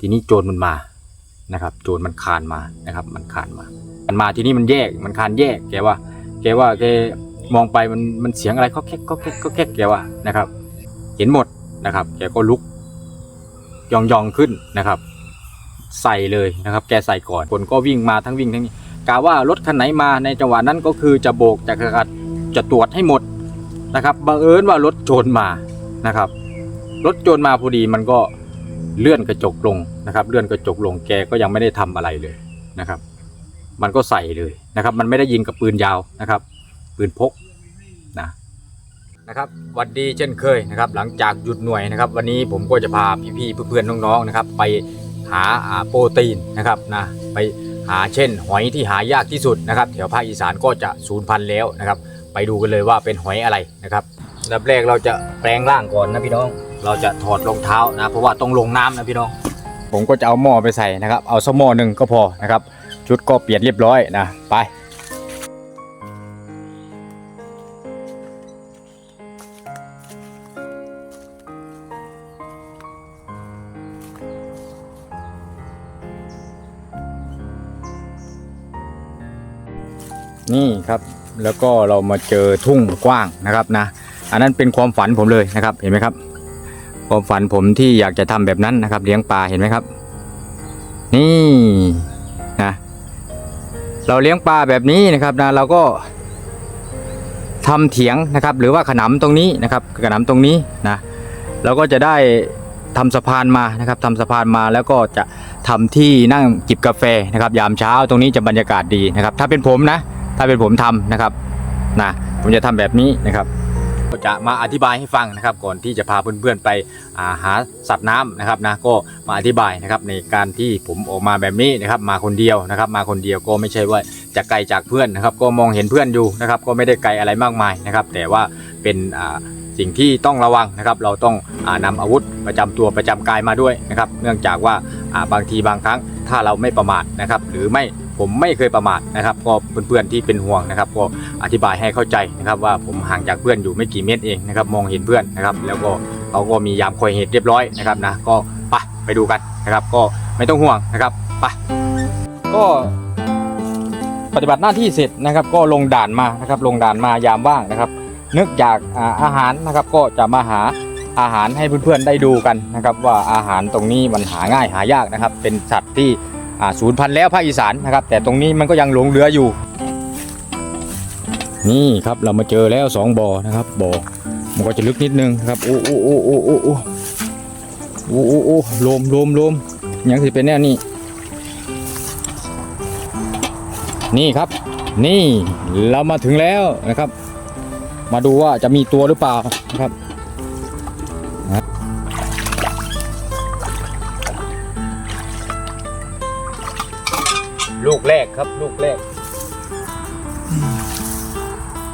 ทีนี้โจรมันมานะครับ โจรมันคานมานะครับ มันคานมา มันมาทีนี้มันแยกมันคานแยกแกว่า แกว่าแกมองไปมันมันเสียงอะไรก็แก๊กก็แก๊กก็แก๊กแกว่านะครับ เห็นหมดนะครับ แกก็ลุกยองยองขึ้นนะครับ ใส่เลยนะครับ แกใส่ก่อนคนก็วิ่งมาทั้งวิ่งทั้งนี้กาว่ารถคันไหนมาในจังหวะนั้นก็คือจะโบกจะกระกัดจะตรวจให้หมดนะครับบังเอิญว่ารถโจรมานะครับ รถโจรมาพอดีมันก็ เลื่อนกระจกลงนะครับ เลื่อนกระจกลงแกก็ยังไม่ได้ทำอะไรเลยนะครับ มันก็ใส่เลยนะครับ มันไม่ได้ยิงกับปืนยาวนะครับ ปืนพกนะนะครับหวัดดีเช่นเคยนะครับ หลังจากหยุดหน่วยนะครับ วันนี้ผมก็จะพาพี่ๆเพื่อนๆน้องๆนะครับ ไปหาโปรตีนนะครับนะไปหาเช่น หอยที่หายากที่สุดนะครับแถวภาคอีสานก็จะสูญพันธุ์แล้วนะครับ ไปดูกันเลยว่าเป็นหอยอะไรนะครับอันดับแรกเราจะแปลงร่างก่อนนะพี่น้อง เราจะถอดรองเท้านะ เพราะว่าต้องลงน้ำนะพี่น้อง ผมก็จะเอาหม้อไปใส่นะครับ เอาสักหม้อหนึ่งก็พอนะครับ ชุดก็เปลี่ยนเรียบร้อยนะ ไปนี่ครับแล้วก็เรามาเจอทุ่งกว้างนะครับนะ อันนั้นเป็นความฝันผมเลยนะครับเห็นไหมครับ ความฝันผมที่อยากจะทำแบบนั้นนะครับ เลี้ยงปลาเห็นไหมครับ นี่นะเราเลี้ยงปลาแบบนี้นะครับนะเราก็ทำเถียงนะครับ หรือว่าขนำตรงนี้นะครับขนำตรงนี้นะเราก็จะได้ทำสะพานมานะครับทำสะพานมาแล้วก็จะทำที่นั่งจิบกาแฟนะครับ ยามเช้าตรงนี้จะบรรยากาศดีนะครับ ถ้าเป็นผมนะ ถ้าเป็นผมทำนะครับนะผมจะทำแบบนี้นะครับ ก็จะมาอธิบายให้ฟังนะครับ ก่อนที่จะพาเพื่อนๆไปาหาสัตว์น้ำนะครับนะก็มาอธิบายนะครับในการที่ผมออกมาแบบนี้นะครับ มาคนเดียวนะครับ มาคนเดียวก็ไม่ใช่ว่าจะไกลจากเพื่อนนะครับ ก็มองเห็นเพื่อนอยู่นะครับ ก็ไม่ได้ไกลอะไรมากมายนะครับ แต่ว่าเป็นอ่าสิ่งที่ต้องระวังนะครับ เราต้องอานำอาวุธประจำตัวประจำกายมาด้วยนะครับ เนื่องจากว่าอ่าบางทีบางครั้งถ้าเราไม่ประมาทนะครับ หรือไม่ ผมไม่เคยประมาทนะครับก็เพื่อนๆที่เป็นห่วงนะครับ ก็อธิบายให้เข้าใจนะครับว่าผมห่างจากเพื่อนอยู่ไม่กี่เมตรเองนะครับมองเห็นเพื่อนนะครับ แล้วก็เขาก็มียามคอยเหตุเรียบร้อยนะครับนะก็ไปไปดูกันนะครับ ก็ไม่ต้องห่วงนะครับไปก็ปฏิบัติหน้าที่เสร็จนะครับ ก็ลงด่านมานะครับ ลงด่านมายามว่างนะครับ นึกอยากอาหารนะครับ ก็จะมาหาอาหารให้เพื่อนๆได้ดูกันนะครับ ว่าอาหารตรงนี้มันหาง่ายหายากนะครับ เป็นสัตว์ที่ ศูนย์พันแล้วภาคอีสานนะครับ แต่ตรงนี้มันก็ยังหลงเหลืออยู่ นี่ครับเรามาเจอแล้วสองบ่อนะครับบ่อมันก็จะลึกนิดนึงครับโอ้โอ้โอ้โอ้โอ้โอ้โอ้โอ้โอ้ลมลมลมยังสิเป็นแน่นี่นี่ครับ นี่เรามาถึงแล้วนะครับ มาดูว่าจะมีตัวหรือเปล่านะครับ แรกครับ ลูกแรก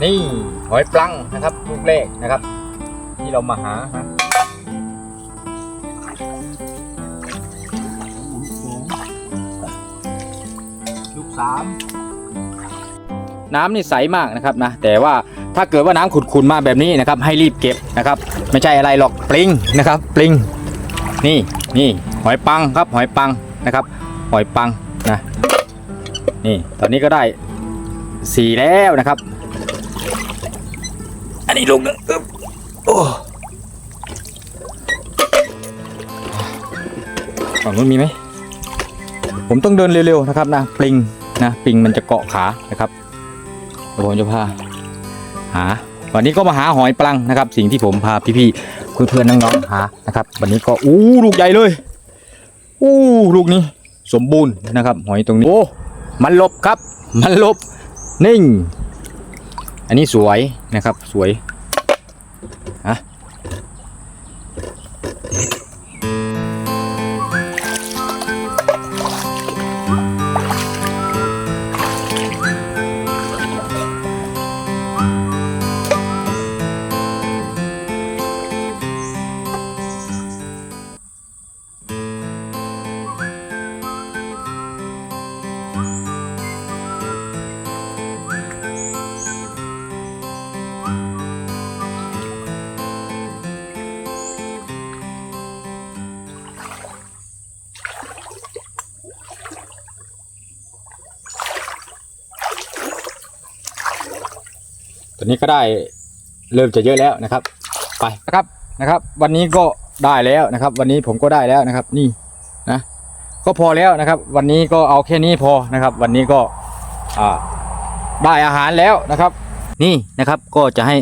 นี่หอยปลังนะครับ ลูกแรกนะครับ ที่เรามาหาฮะลูกสามน้ำนี่ใสมากนะครับนะ แต่ว่าถ้าเกิดว่าน้ำขุ่นๆมาแบบนี้นะครับ ให้รีบเก็บนะครับ ไม่ใช่อะไรหรอกปลิงนะครับ ปลิง นี่นี่หอยปังครับ หอยปังนะครับ หอยปัง นี่ตอนนี้ก็ได้สี่แล้วนะครับ อันนี้ลูกนึงโอ้ฝั่งนู้นมีไหม ผมต้องเดินเร็วๆนะครับนะปลิงนะปลิงมันจะเกาะขานะครับเดี๋ยวผมจะพาหาวันนี้ก็มาหาหอยปลังนะครับ สิ่งที่ผมพาพี่ๆเพื่อนๆน้องๆหานะครับ วันนี้ก็อู้ลูกใหญ่เลยอู้ลูกนี้สมบูรณ์นะครับ หอยตรงนี้โอ้ มันหลบครับ มันหลบนิ่ง อันนี้สวยนะครับสวย ตัวนี้ก็ได้เริ่มจะเยอะแล้วนะครับ ไปนะครับนะครับ วันนี้ก็ได้แล้วนะครับ วันนี้ผมก็ได้แล้วนะครับ นี่นะ ก็พอแล้วนะครับ วันนี้ก็เอาแค่นี้พอนะครับ วันนี้ก็อ่าได้อาหารแล้วนะครับ นี่นะครับก็จะให้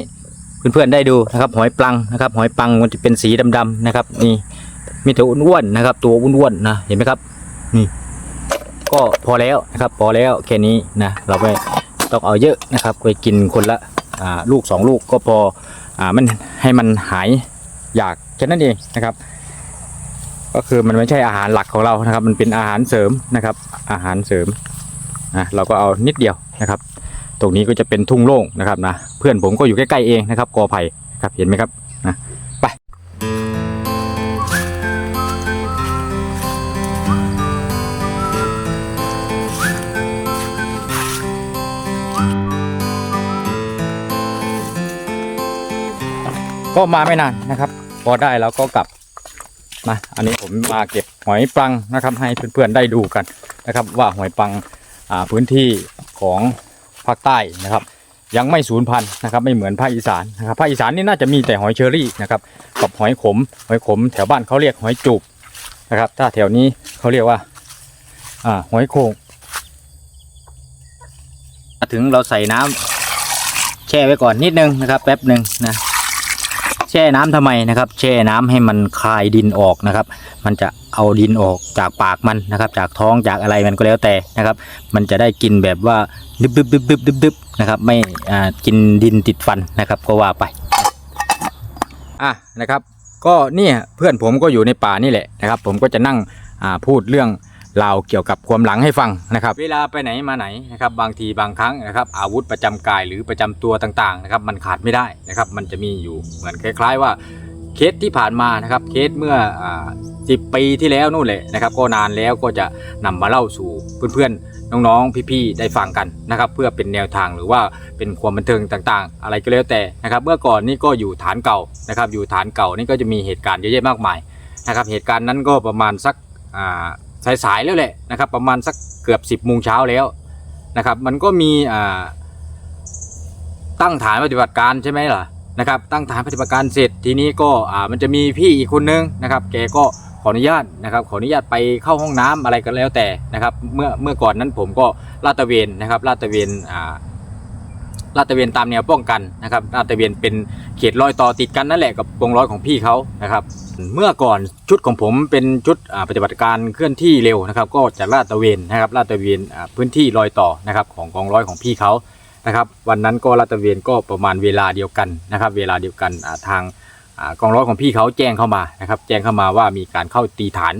เพื่อนๆได้ดูนะครับหอยปังนะครับ หอยปังมันจะเป็นสีดำๆนะครับ นี่มีตัวอ้วนๆนะครับ ตัวอ้วนๆนะเห็นไหมครับ นี่ ก็พอแล้วนะครับ พอแล้วแค่นี้นะเราไม่ต้องเอาเยอะนะครับไปกินคนละ ลูกสองลูกก็พออมันให้มันหายอยากแค่นั้นเองนะครับ ก็คือมันไม่ใช่อาหารหลักของเรานะครับ มันเป็นอาหารเสริมนะครับ อาหารเสริมนะเราก็เอานิดเดียวนะครับ ตรงนี้ก็จะเป็นทุ่งโล่งนะครับนะเพื่อนผมก็อยู่ใกล้ๆเองนะครับกอไผ่ครับเห็นไหมครับ ก็มาไม่นานนะครับ พอได้แล้วก็กลับนะอันนี้ผมมาเก็บหอยปังนะครับ ให้เพื่อนๆได้ดูกันนะครับ ว่าหอยปังอ่าพื้นที่ของภาคใต้นะครับ ยังไม่สูญพันธุ์นะครับ ไม่เหมือนภาคอีสานนะครับภาคอีสานนี่น่าจะมีแต่หอยเชอรี่นะครับกับหอยขม หอยขม แถวบ้านเขาเรียกหอยจูบนะครับ ถ้าแถวนี้เขาเรียกว่าอ่าหอยโขงถึงเราใส่น้ำแช่ไว้ก่อนนิดนึงนะครับ แป๊บหนึ่งนะ แช่น้ำทำไมนะครับ แช่น้ำให้มันคายดินออกนะครับ มันจะเอาดินออกจากปากมันนะครับ จากท้องจากอะไรมันก็แล้วแต่นะครับ มันจะได้กินแบบว่าดึบดึบดึบดึบดึบดึบนะครับ ไม่อ่ากินดินติดฟันนะครับก็ว่าไปอะนะครับ ก็เนี่ยเพื่อนผมก็อยู่ในป่านี่แหละนะครับ ผมก็จะนั่งอ่าพูดเรื่อง ราวเกี่ยวกับความหลังให้ฟังนะครับ เวลาไปไหนมาไหนนะครับบางทีบางครั้งนะครับอาวุธประจำกายหรือประจำตัวต่างๆนะครับมันขาดไม่ได้นะครับมันจะมีอยู่เหมือนคล้าย ๆ ว่าเคสที่ผ่านมานะครับเคสเมื่อสิบปีที่แล้วนู่นแหละนะครับ ก็นานแล้วก็จะนำมาเล่าสู่เพื่อนๆน้องๆพี่ๆได้ฟังกันนะครับ เพื่อเป็นแนวทางหรือว่าเป็นความบันเทิงต่างๆ อะไรก็แล้วแต่นะครับ เมื่อก่อนนี่ก็อยู่ฐานเก่านะครับ อยู่ฐานเก่านี่ก็จะมีเหตุการณ์เยอะแยะมากมายนะครับ เหตุการณ์นั้นก็ประมาณสักอ่า สายๆแล้วแหละนะครับ ประมาณสักเกือบ 10บโมงเช้าแล้วนะครับ มันก็มีตั้งฐานปฏิบัติการใช่ไหมล่ะนะครับ ตั้งฐานปฏิบัติการเสร็จทีนี้ก็มันจะมีพี่อีกคนนึงนะครับ แกก็ขออนุญาตนะครับขออนุญาตไปเข้าห้องน้ำอะไรก็แล้วแต่นะครับ เมื่อเมื่อก่อนนั้นผมก็ลาดตระเวนนะครับลาดตระเวนอ่าลาดตระเวนตามแนวป้องกันนะครับลาดตระเวนเป็นเขตรอยต่อติดกันนั่นแหละกับวงร้อยของพี่เขานะครับ เมื่อก่อนชุดของผมเป็นชุดปฏิบัติการเคลื่อนที่เร็วนะครับ ก็จะลาดตะเวนนะครับลาดตะเวนพื้นที่รอยต่อนะครับของกองร้อยของพี่เขานะครับ วันนั้นก็ลาดตะเวนก็ประมาณเวลาเดียวกันนะครับ เวลาเดียวกันทางกองร้อยของพี่เขาแจ้งเข้ามานะครับ แจ้งเข้ามาว่ามีการเข้าตีฐาน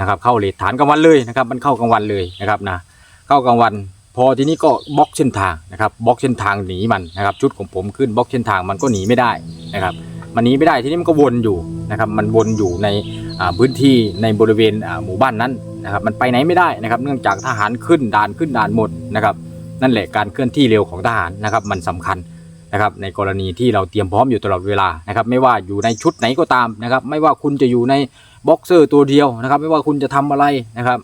นะครับ เข้าเลทฐานกลางวันเลยนะครับ มันเข้ากลางวันเลยนะครับนะเข้ากลางวัน พอทีนี้ก็บล็อกเส้นทางนะครับบล็อกเส้นทางหนีมันนะครับ ชุดของผมขึ้นบล็อกเส้นทางมันก็หนีไม่ได้นะครับ มันหนีไม่ได้ทีนี้มันก็วนอยู่นะครับมันวนอยู่ในพื้นที่ในบริเวณหมู่บ้านนั้นนะครับมันไปไหนไม่ได้นะครับ เนื่องจากทหารขึ้นด่านขึ้นด่านหมดนะครับนั่นแหละการเคลื่อนที่เร็วของทหารนะครับมันสำคัญนะครับในกรณีที่เราเตรียมพร้อมอยู่ตลอดเวลานะครับไม่ว่าอยู่ในชุดไหนก็ตามนะครับไม่ว่าคุณจะอยู่ในบ็อกเซอร์ตัวเดียวนะครับไม่ว่าคุณจะทำอะไรนะครับ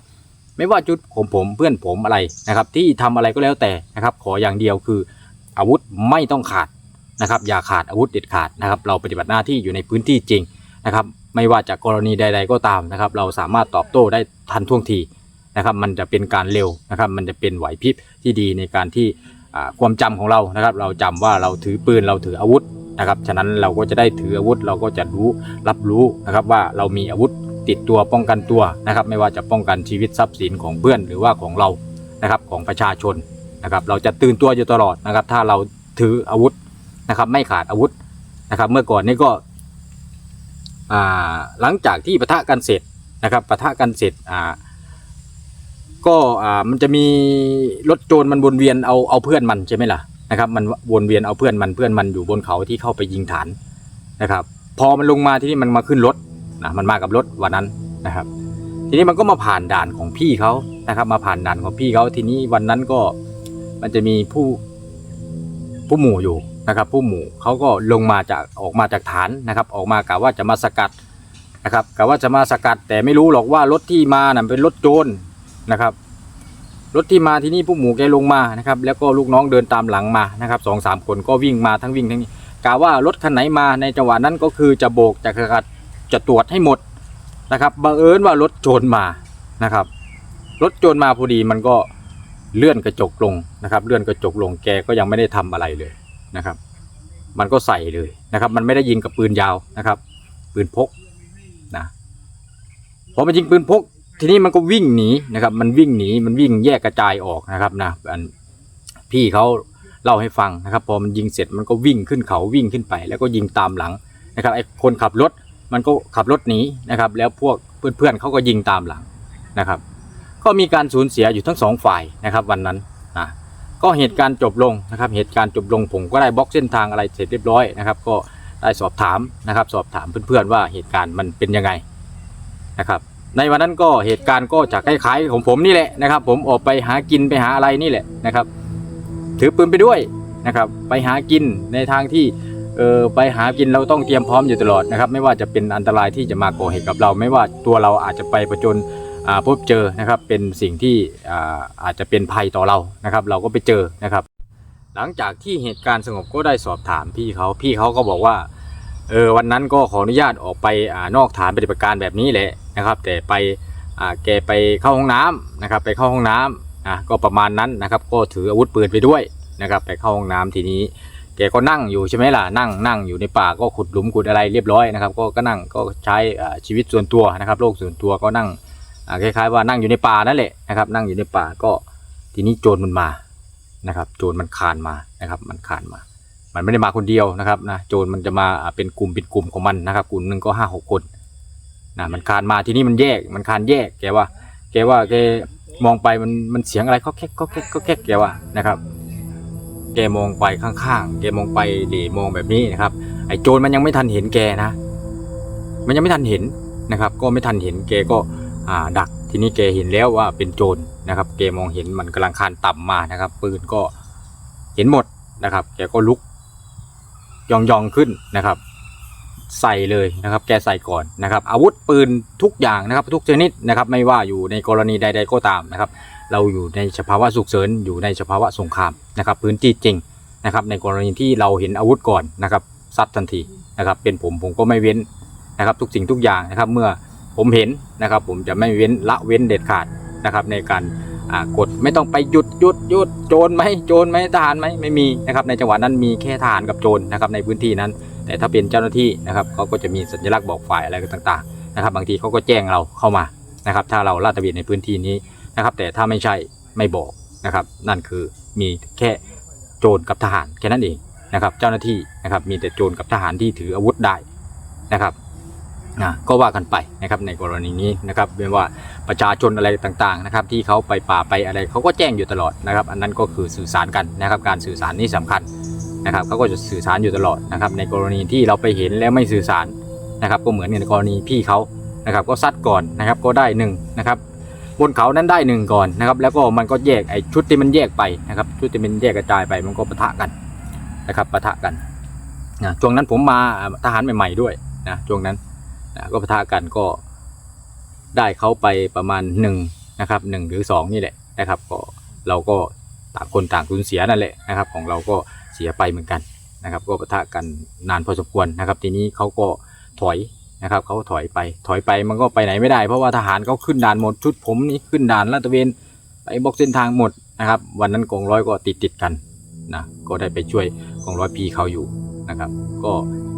ไม่ว่าชุดของผมเพื่อนผมอะไรนะครับที่ทำอะไรก็แล้วแต่นะครับขออย่างเดียวคืออาวุธไม่ต้องขาด นะครับอย่าขาดอาวุธเด็ดขาดนะครับเราปฏิบัติหน้าที่อยู่ในพื้นที่จริงนะครับไม่ว่าจากกรณีใด ๆก็ตามนะครับเราสามารถตอบโต้ได้ทันท่วงทีนะครับมันจะเป็นการเร็วนะครับมันจะเป็นไหวพริบที่ดีในการที่ความจำของเรานะครับ เราจำว่าเราถือปืนเราถืออาวุธนะครับฉะนั้นเราก็จะได้ถืออาวุธเราก็จะรู้รับรู้นะครับว่าเรามีอาวุธติดตัวป้องกันตัวนะครับ ไม่ว่าจะป้องกันชีวิตทรัพย์สินของเพื่อนหรือว่าของเรานะครับของประชาชนนะครับ เราจะตื่นตัวอยู่ตลอดนะครับ ถ้าเราถืออาวุธ นะครับ ไม่ขาดอาวุธนะครับ เมื่อก่อนนี่ก็หลังจากที่ปะทะกันเสร็จนะครับปะทะกันเสร็จก็มันจะมีรถโจรมันวนเวียนเอาเอาเพื่อนมันใช่ไหมล่ะนะครับ มันวนเวียนเอาเพื่อนมันเพื่อนมันอยู่บนเขาที่เข้าไปยิงฐานนะครับ พอมันลงมาที่นี่มันมาขึ้นรถนะมันมากับรถวันนั้นนะครับ ทีนี้มันก็มาผ่านด่านของพี่เขานะครับ มาผ่านด่านของพี่เขาทีนี้วันนั้นก็มันจะมีผู้ผู้หมู่อยู่ นะครับ ผู้หมู่เขาก็ลงมาจากออกมาจากฐานนะครับ ออกมากะว่าจะมาสกัดนะครับกะว่าจะมาสกัดแต่ไม่รู้หรอกว่ารถที่มาน่ะเป็นรถโจรนะครับ รถที่มาที่นี่ผู้หมูแกลงมานะครับ แล้วก็ลูกน้องเดินตามหลังมานะครับสองสามคนก็วิ่งมาทั้งวิ่งทั้งนี้กะว่ารถคันไหนมาในจังหวะนั้นก็คือจะโบกจะกระจะตรวจให้หมดนะครับบังเอิญว่ารถโจรมานะครับ รถโจรมาพอดีมันก็เลื่อนกระจกลงนะครับ เลื่อนกระจกลงแกก็ยังไม่ได้ทำอะไรเลย นะครับ มันก็ใส่เลยนะครับ มันไม่ได้ยิงกับปืนยาวนะครับ ปืนพกนะพอมันยิงปืนพก ทีนี้มันก็วิ่งหนีนะครับ มันวิ่งหนีมันวิ่งแยกกระจายออกนะครับนะอันพี่เขาเล่าให้ฟังนะครับ พอมันยิงเสร็จมันก็วิ่งขึ้นเขาวิ่งขึ้นไป แล้วก็ยิงตามหลังนะครับไอ้คนขับรถมันก็ขับรถหนีนะครับ แล้วพวกเพื่อนๆเขาก็ยิงตามหลังนะครับ ก็มีการสูญเสียอยู่ทั้งสองฝ่ายนะครับ วันนั้น ก็เหตุการณ์จบลงนะครับ เหตุการณ์จบลงผมก็ได้บล็อกเส้นทางอะไรเสร็จเรียบร้อยนะครับ ก็ได้สอบถามนะครับ สอบถามเพื่อนๆว่าเหตุการณ์มันเป็นยังไงนะครับ ในวันนั้นก็เหตุการณ์ก็จะคล้ายๆของผมนี่แหละนะครับ ผมออกไปหากินไปหาอะไรนี่แหละนะครับ ถือปืนไปด้วยนะครับ ไปหากินในทางที่เออไปหากินเราต้องเตรียมพร้อมอยู่ตลอดนะครับ ไม่ว่าจะเป็นอันตรายที่จะมาก่อเหตุกับเรา ไม่ว่าตัวเราอาจจะไปประจน พบเจอนะครับเป็นสิ่งที่อาจจะเป็นภัยต่อเรานะครับ เราก็ไปเจอนะครับ หลังจากที่เหตุการณ์สงบก็ได้สอบถามพี่เขาพี่เขาก็บอกว่าเออวันนั้นก็ขออนุญาตออกไปอนอกฐานปฏิบัติการแบบนี้แหละนะครับ แต่ไปแกไปเข้าห้องน้ำนะครับไปเข้าห้องน้ำอะก็ประมาณนั้นนะครับ ก็ถืออาวุธปืนไปด้วยนะครับไปเข้าห้องน้ำทีนี้ แกก็นั่งอยู่ใช่ไหมล่ะนั่งนั่งอยู่ในป่าก็ขุดหลุมขุดอะไรเรียบร้อยนะครับ ก็ก็นั่งก็ใช้ชีวิตส่วนตัวนะครับ โลกส่วนตัวก็นั่ง คล้ายๆว่านั่งอยู่ในป่านั่นแหละนะครับ นั่งอยู่ในป่าก็ทีนี้โจรมันมานะครับ โจรมันคานมานะครับ มันคานมา มันไม่ได้มาคนเดียวนะครับนะโจรมันจะมาเป็นกลุ่มเป็นกลุ่มของมันนะครับ กลุ่มหนึ่งก็ห้าหกคนนะมันคานมาทีนี้มันแยกมันคานแยกแกว่า แกว่าแกมองไปมันมันเสียงอะไรก็แค่ก็แค่ก็แค่แกว่านะครับ แกมองไปข้างๆแกมองไปเดมองแบบนี้นะครับ ไอ้โจรมันยังไม่ทันเห็นแกนะ มันยังไม่ทันเห็นนะครับ ก็ไม่ทันเห็นแกก็ ดักทีนี้แกเห็นแล้วว่าเป็นโจรนะครับแกมองเห็นมันกำลังคานต่ำมานะครับ ปืนก็เห็นหมดนะครับ แกก็ลุกยองยองขึ้นนะครับ ใส่เลยนะครับ แกใส่ก่อนนะครับ อาวุธปืนทุกอย่างนะครับ ทุกชนิดนะครับ ไม่ว่าอยู่ในกรณีใด ๆก็ตามนะครับ เราอยู่ในสภาวะฉุกเฉินอยู่ในสภาวะสงครามนะครับ พื้นที่จริงนะครับ ในกรณีที่เราเห็นอาวุธก่อนนะครับซัดทันทีนะครับ เป็นผมผมก็ไม่เว้นนะครับ ทุกสิ่งทุกอย่างนะครับ เมื่อ ผมเห็นนะครับ ผมจะไม่เว้นละเว้นเด็ดขาดนะครับ ในการกดไม่ต้องไปหยุดหยุดหยุดโจรไหมโจรไหมทหารไหมไม่มีนะครับ ในจังหวะนั้นมีแค่ทหารกับโจรนะครับในพื้นที่นั้น แต่ถ้าเป็นเจ้าหน้าที่นะครับเขาก็จะมีสัญลักษณ์บอกฝ่ายอะไรต่างๆนะครับ บางทีเขาก็แจ้งเราเข้ามานะครับ ถ้าเราลาดตระเวนในพื้นที่นี้นะครับ แต่ถ้าไม่ใช่ไม่บอกนะครับ นั่นคือมีแค่โจรกับทหารแค่นั้นเองนะครับ เจ้าหน้าที่นะครับมีแต่โจรกับทหารที่ถืออาวุธได้นะครับ นะก็ว่ากันไปนะครับในกรณีนี้นะครับไม่ว่าประชาชนอะไรต่างๆนะครับที่เขาไปป่าไปอะไรเขาก็แจ้งอยู่ตลอดนะครับ อันนั้นก็คือสื่อสารกันนะครับการสื่อสารนี่สำคัญนะครับเขาก็จะสื่อสารอยู่ตลอดนะครับในกรณีที่เราไปเห็นแล้วไม่สื่อสารนะครับก็เหมือนในกรณีพี่เขานะครับก็ซัดก่อนนะครับก็ได้หนึ่งนะครับบนเขานั้นได้หนึ่งก่อนนะครับแล้วก็มันก็แยกไอ้ชุดที่มันแยกไปนะครับชุดที่มันแยกกระจายไปมันก็ปะทะกันนะครับปะทะกันนะช่วงนั้นผมมาทหารใหม่ๆด้วยนะช่วงนั้น นะก็ปะทะกันก็ได้เขาไปประมาณหนึ่งนะครับหนึ่งหรือสองนี่แหละนะครับก็เราก็ต่างคนต่างสูญเสียนั่นแหละนะครับ ของเราก็เสียไปเหมือนกันนะครับ ก็ปะทะกันนานพอสมควรนะครับ ทีนี้เขาก็ถอยนะครับเขาถอยไปถอยไปมันก็ไปไหนไม่ได้ เพราะว่าทหารเขาขึ้นด่านหมดชุดผมนี่ขึ้นด่านลาดตระเวนไปบล็อกเส้นทางหมดนะครับ วันนั้นกองร้อยก็ติดติดกันนะก็ได้ไปช่วยกองร้อยพีเขาอยู่นะครับ ก็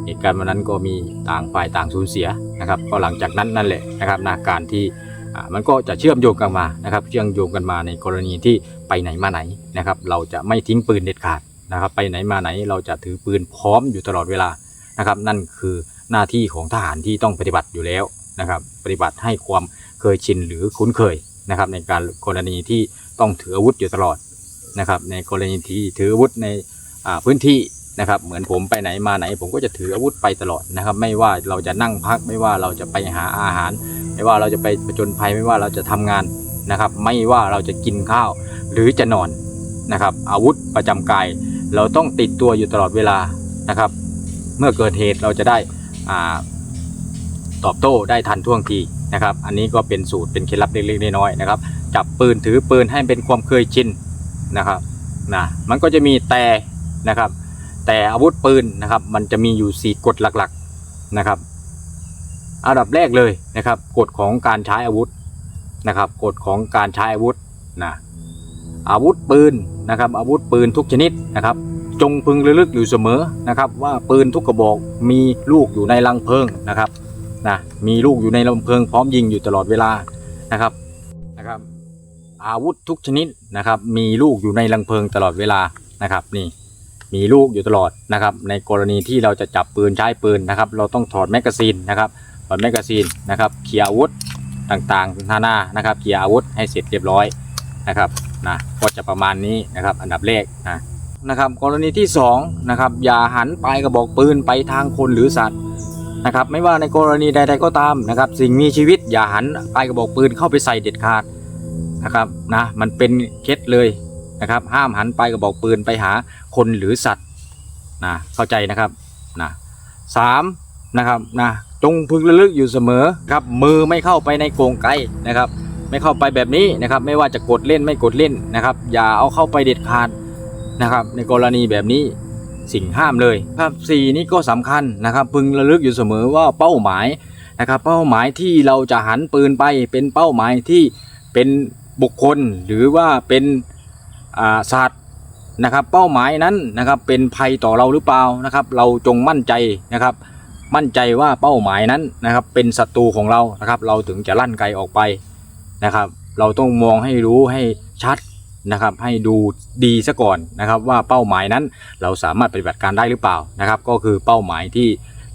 เหตุการณ์วันนั้นก็มีต่างฝ่ายต่างสูญเสียนะครับ ก็หลังจากนั้นนั่นแหละนะครับนาการที่มันก็จะเชื่อมโยงกันมานะครับเชื่อมโยงกันมาในกรณีที่ไปไหนมาไหนนะครับ เราจะไม่ทิ้งปืนเด็ดขาดนะครับ ไปไหนมาไหนเราจะถือปืนพร้อมอยู่ตลอดเวลานะครับ นั่นคือหน้าที่ของทหารที่ต้องปฏิบัติอยู่แล้วนะครับ ปฏิบัติให้ความเคยชินหรือคุ้นเคยนะครับ ในการกรณีที่ต้องถืออาวุธอยู่ตลอดนะครับ ในกรณีที่ถืออาวุธในพื้นที่ นะครับ เหมือนผมไปไหนมาไหน ผมก็จะถืออาวุธไปตลอดนะครับ ไม่ว่าเราจะนั่งพัก ไม่ว่าเราจะไปหาอาหาร ไม่ว่าเราจะไปประจนภัยไม่ว่าเราจะทำงานนะครับ ไม่ว่าเราจะกินข้าวหรือจะนอนนะครับ อาวุธประจำกาย เราต้องติดตัวอยู่ตลอดเวลานะครับ เมื่อเกิดเหตุเราจะได้ตอบโต้ได้ทันท่วงทีนะครับ อันนี้ก็เป็นสูตรเป็นเคล็ดลับเล็กๆน้อยๆนะครับ จับปืนถือปืนให้เป็นความเคยชินนะครับนะมันก็จะมีแต่นะครับ แต่อาวุธปืนนะครับ มันจะมีอยู่ 4 กฎหลักๆนะครับอันดับแรกเลยนะครับ กฎของการใช้อาวุธนะครับ กฎของการใช้อาวุธนะอาวุธปืนนะครับ อาวุธปืนทุกชนิดนะครับ จงพึงระลึกอยู่เสมอนะครับ ว่าปืนทุกกระบอกมีลูกอยู่ในลังเพลิงนะครับนะมีลูกอยู่ในลังเพลิงพร้อมยิงอยู่ตลอดเวลานะครับนะครับ อาวุธทุกชนิดนะครับ มีลูกอยู่ในลังเพลิงตลอดเวลานะครับนี่ มีลูกอยู่ตลอดนะครับ ในกรณีที่เราจะจับปืนใช้ปืนนะครับ เราต้องถอดแมกกาซีนนะครับถอดแมกกาซีนนะครับเคลียร์อาวุธต่างๆหน้าหน้านะครับเคลียร์อาวุธให้เสร็จเรียบร้อยนะครับนะก็จะประมาณนี้นะครับ อันดับแรกนะนะครับ กรณีที่สองนะครับอย่าหันปลายกระบอกปืนไปทางคนหรือสัตว์นะครับ ไม่ว่าในกรณีใด ๆก็ตามนะครับ สิ่งมีชีวิตอย่าหันปลายกระบอกปืนเข้าไปใส่เด็ดขาดนะครับนะมันเป็นเคล็ดเลย นะครับ ห้ามหันไปกระบอกปืนไปหาคนหรือสัตว์นะเข้าใจนะครับนะสามนะครับนะจงพึงระลึกอยู่เสมอครับมือไม่เข้าไปในโกรงไกนะครับ ไม่เข้าไปแบบนี้นะครับ ไม่ว่าจะกดเล่นไม่กดเล่นนะครับ อย่าเอาเข้าไปเด็ดขาดนะครับ ในกรณีแบบนี้สิ่งห้ามเลยครับสี่นี่ก็สำคัญนะครับ พึงระลึกอยู่เสมอว่าเป้าหมายนะครับ เป้าหมายที่เราจะหันปืนไปเป็นเป้าหมายที่เป็นบุคคลหรือว่าเป็น สัตว์นะครับเป้าหมายนั้นนะครับเป็นภัยต่อเราหรือเปล่านะครับ เราจงมั่นใจนะครับ มั่นใจว่าเป้าหมายนั้นนะครับ เป็นศัตรูของเรานะครับ เราถึงจะลั่นไกออกไปนะครับ เราต้องมองให้รู้ให้ชัดนะครับ ให้ดูดีซะก่อนนะครับ ว่าเป้าหมายนั้นเราสามารถปฏิบัติการได้หรือเปล่านะครับ ก็คือเป้าหมายที่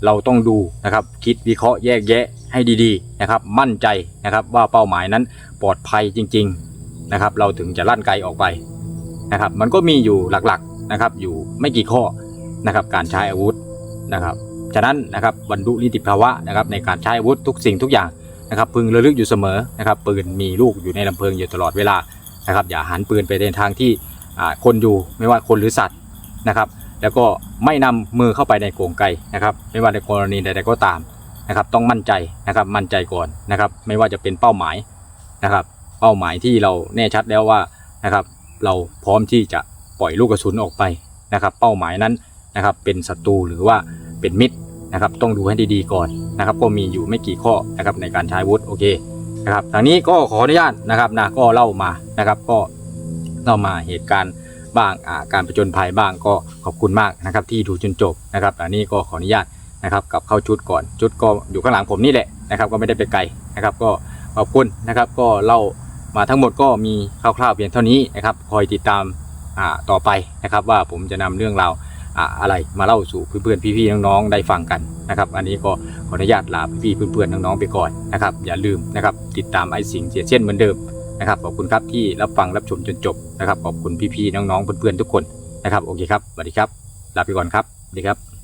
เราต้องดูนะครับ คิดวิเคราะห์แยกแยะให้ดีๆนะครับ มั่นใจนะครับว่าเป้าหมายนั้นปลอดภัยจริง ๆนะครับ เราถึงจะลั่นไกออกไป นะครับ มันก็มีอยู่หลักๆนะครับ อยู่ไม่กี่ข้อนะครับ การใช้อาวุธนะครับ ฉะนั้นนะครับบรรลุนิติภาวะนะครับ ในการใช้อาวุธทุกสิ่งทุกอย่างนะครับพึงระลึกอยู่เสมอนะครับปืนมีลูกอยู่ในลำเพลิงอยู่ตลอดเวลานะครับ อย่าหันปืนไปในทางที่อ่าคนอยู่ไม่ว่าคนหรือสัตว์นะครับ แล้วก็ไม่นำมือเข้าไปในโกรงไกนะครับ ไม่ว่าในกรณีใดๆก็ตามนะครับ ต้องมั่นใจนะครับมั่นใจก่อนนะครับ ไม่ว่าจะเป็นเป้าหมายนะครับ เป้าหมายที่เราแน่ชัดแล้วว่านะครับ เราพร้อมที่จะปล่อยลูกกระสุนออกไปนะครับ เป้าหมายนั้นนะครับเป็นศัตรูหรือว่าเป็นมิตรนะครับ ต้องดูให้ดีๆก่อนนะครับ ก็มีอยู่ไม่กี่ข้อนะครับในการใช้วุธโอเคนะครับทางนี้ก็ขออนุญาตนะครับนะก็เล่ามานะครับ ก็เล่ามาเหตุการณ์บ้างาการประจนภัยบ้างก็ขอบคุณมากนะครับ ที่ดูจนจบนะครับอันนี้ก็ขออนุญาตนะครับกับเข้าชุดก่อนชุดก็อยู่ข้างหลังผมนี่แหละนะครับ ก็ไม่ได้ไปไกลนะครับ ก็ขอบคุณนะครับ ก็เล่า มาทั้งหมดก็มีคร่าวๆเพียงเท่านี้นะครับ คอยติดตามต่อไปนะครับ ว่าผมจะนำเรื่องราวอ่าอะไรมาเล่าสู่เพื่อนๆพี่ๆน้องๆได้ฟังกันนะครับ อันนี้ก็ขออนุญาตลาพี่ๆเพื่อนๆน้องๆไปก่อนนะครับ อย่าลืมนะครับ ติดตามไอ้สิ่งเสียเช่นเหมือนเดิมนะครับขอบคุณครับที่รับฟังรับชมจนจบนะครับขอบคุณพี่ๆน้องๆเพื่อนๆทุกคนนะครับโอเคครับสวัสดีครับลาไปก่อนครับสวัสดีครับ